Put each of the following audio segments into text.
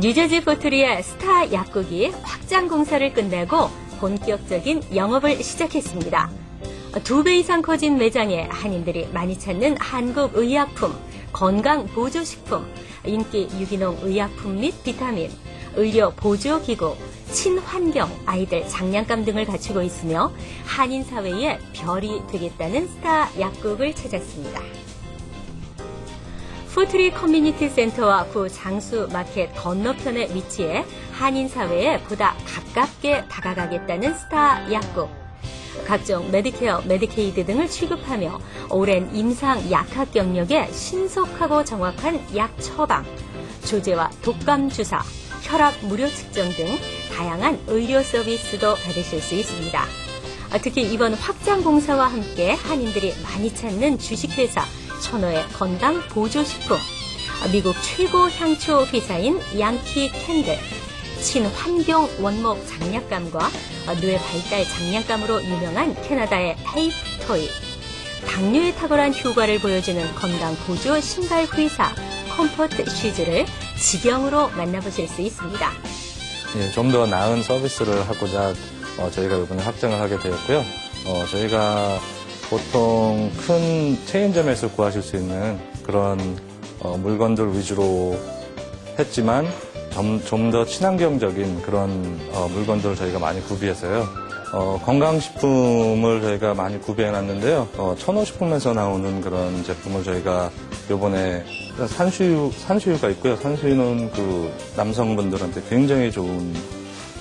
뉴저지 포트리의 스타 약국이 확장 공사를 끝내고 본격적인 영업을 시작했습니다. 두 배 이상 커진 매장에 한인들이 많이 찾는 한국 의약품, 건강 보조식품, 인기 유기농 의약품 및 비타민, 의료 보조 기구, 친환경 아이들 장난감 등을 갖추고 있으며 한인 사회의 별이 되겠다는 스타 약국을 찾았습니다. 푸트리 커뮤니티 센터와 구 장수 마켓 건너편에 위치해 한인 사회에 보다 가깝게 다가가겠다는 스타 약국. 각종 메디케어, 메디케이드 등을 취급하며 오랜 임상 약학 경력에 신속하고 정확한 약 처방, 조제와 독감 주사, 혈압 무료 측정 등 다양한 의료 서비스도 받으실 수 있습니다. 아, 특히 이번 확장 공사와 함께 한인들이 많이 찾는 주식회사 천호의 건강 보조식품, 아, 미국 최고 향초 회사인 양키 캔들, 친환경 원목 장약감과 아, 뇌 발달 장약감으로 유명한 캐나다의 테이프 토이, 당뇨에 탁월한 효과를 보여주는 건강 보조 신발 회사 컴포트 슈즈를 직영으로 만나보실 수 있습니다. 예, 좀 더 나은 서비스를 하고자 어, 저희가 이번에 확장을 하게 되었고요. 어, 저희가 보통 큰 체인점에서 구하실 수 있는 그런 어, 물건들 위주로 했지만 좀 더 친환경적인 그런 어, 물건들을 저희가 많이 구비해서요. 어, 건강식품을 저희가 많이 구비해놨는데요. 어, 천호식품에서 나오는 그런 제품을 저희가 요번에 산수유, 산수유가 있고요. 산수유는 그 남성분들한테 굉장히 좋은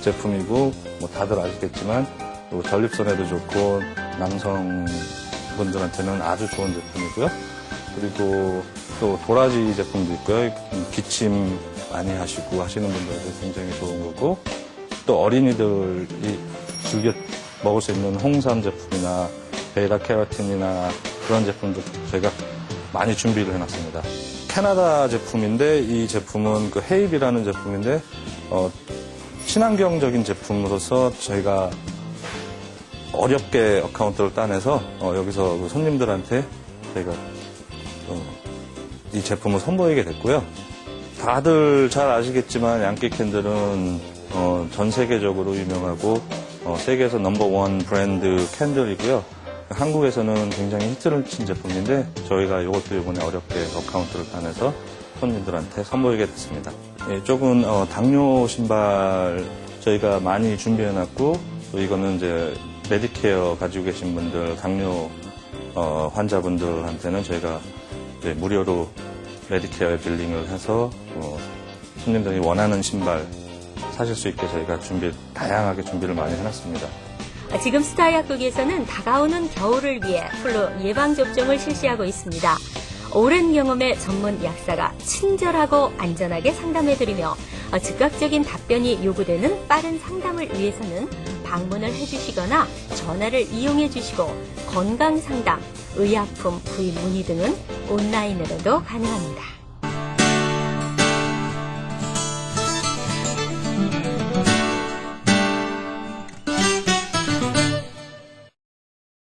제품이고, 뭐 다들 아시겠지만, 또 전립선에도 좋고, 남성분들한테는 아주 좋은 제품이고요. 그리고 또 도라지 제품도 있고요. 기침 많이 하시고 하시는 분들한테 굉장히 좋은 거고, 또 어린이들이 즐겨 먹을 수 있는 홍삼 제품이나 베이다 캐러틴이나 그런 제품도 저희가 많이 준비를 해놨습니다. 캐나다 제품인데 이 제품은 그 헤입이라는 제품인데 어, 친환경적인 제품으로서 저희가 어렵게 어카운트를 따내서 어, 여기서 그 손님들한테 저희가 어, 이 제품을 선보이게 됐고요. 다들 잘 아시겠지만 양키 캔들은 어, 전 세계적으로 유명하고 어, 세계에서 넘버원 브랜드 캔들이고요. 한국에서는 굉장히 히트를 친 제품인데 저희가 이것도 이번에 어렵게 어카운트를 따내서 손님들한테 선보이게 됐습니다. 예, 조금 어, 당뇨 신발 저희가 많이 준비해놨고 또 이거는 이제 메디케어 가지고 계신 분들 당뇨 어, 환자분들한테는 저희가 무료로 메디케어 빌링을 해서 어, 손님들이 원하는 신발 사실 수 있게 저희가 준비 다양하게 준비를 많이 해놨습니다. 아, 지금 스타 약국에서는 다가오는 겨울을 위해 플루 예방 접종을 실시하고 있습니다. 오랜 경험의 전문 약사가 친절하고 안전하게 상담해드리며 어, 즉각적인 답변이 요구되는 빠른 상담을 위해서는 방문을 해주시거나 전화를 이용해 주시고 건강 상담, 의약품 구입 문의 등은 온라인으로도 가능합니다.